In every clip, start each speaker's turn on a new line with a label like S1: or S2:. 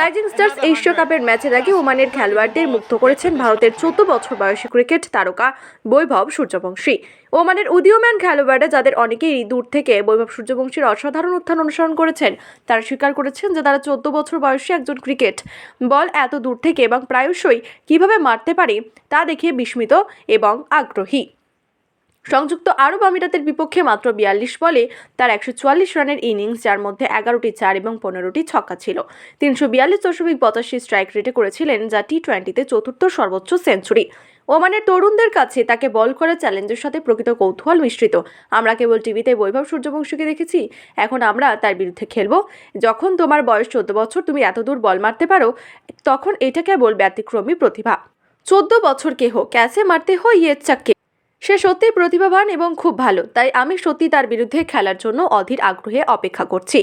S1: Rising stars Asia কাপের ম্যাচের আগে ওমানের খেলোয়াড়দের মুক্ত করেছেন ভারতের চোদ্দ বছর বয়সী ক্রিকেট তারকা বৈভব সূর্যবংশী। ওমানের উদীয়মান খেলোয়াড়রা, যাদের অনেকেই দূর থেকে বৈভব সূর্যবংশীর অসাধারণ উত্থান অনুসরণ করেছেন, তারা স্বীকার করেছেন যে তারা চোদ্দ বছর বয়সী একজন ক্রিকেট। বল এত দূর থেকে এবং প্রায়শই কীভাবে মারতে পারে তা দেখে বিস্মিত এবং আগ্রহী। সংযুক্ত আরব আমিরাতের বিপক্ষে মাত্র বিয়াল্লিশ বলে তার একশো চুয়াল্লিশ রানের ইনিংস, যার মধ্যে এগারোটি চার এবং পনেরোটি ছক্কা ছিল। তিনশো বিয়াল্লিশ দশমিক পঁচাশি স্ট্রাইক রেটে করেছিলেন যা টি টোয়েন্টিতে চতুর্থ সর্বোচ্চ সেঞ্চুরি। ওমানের তরুণদের কাছে তাকে বল করার চ্যালেঞ্জের সাথে প্রকৃত কৌতূহল মিশ্রিত। আমরা কেবল টিভিতে বৈভব সূর্যবংশীকে দেখেছি, এখন আমরা তার বিরুদ্ধে খেলব। যখন তোমার বয়স চোদ্দ বছর, তুমি এত দূর বল মারতে পারো, তখন এটা কেবল ব্যতিক্রমী প্রতিভা। চোদ্দ বছর কেহ ক্যাসে মারতে হয় ইয়ে চাককে সে সত্যিই প্রতিভাবান এবং খুব ভালো, তাই আমি সত্যি তার বিরুদ্ধে খেলার জন্য অধীর আগ্রহে অপেক্ষা করছি।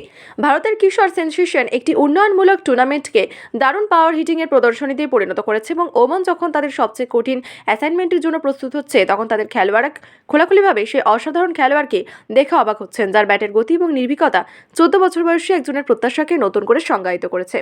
S1: ভারতের কিশোর সেন্সেশন একটি উন্নয়নমূলক টুর্নামেন্টকে দারুণ পাওয়ার হিটিংয়ের প্রদর্শনী দিয়ে পরিণত করেছে এবং ওমন যখন তাদের সবচেয়ে কঠিন অ্যাসাইনমেন্টের জন্য প্রস্তুত হচ্ছে, তখন তাদের খেলোয়াড়রা খোলাখুলিভাবে সেই অসাধারণ খেলোয়াড়কে দেখে অবাক হচ্ছেন, যার ব্যাটের গতি এবং নির্ভীকতা চোদ্দ বছর বয়সী একজনের প্রত্যাশাকে নতুন করে সংজ্ঞায়িত করেছে।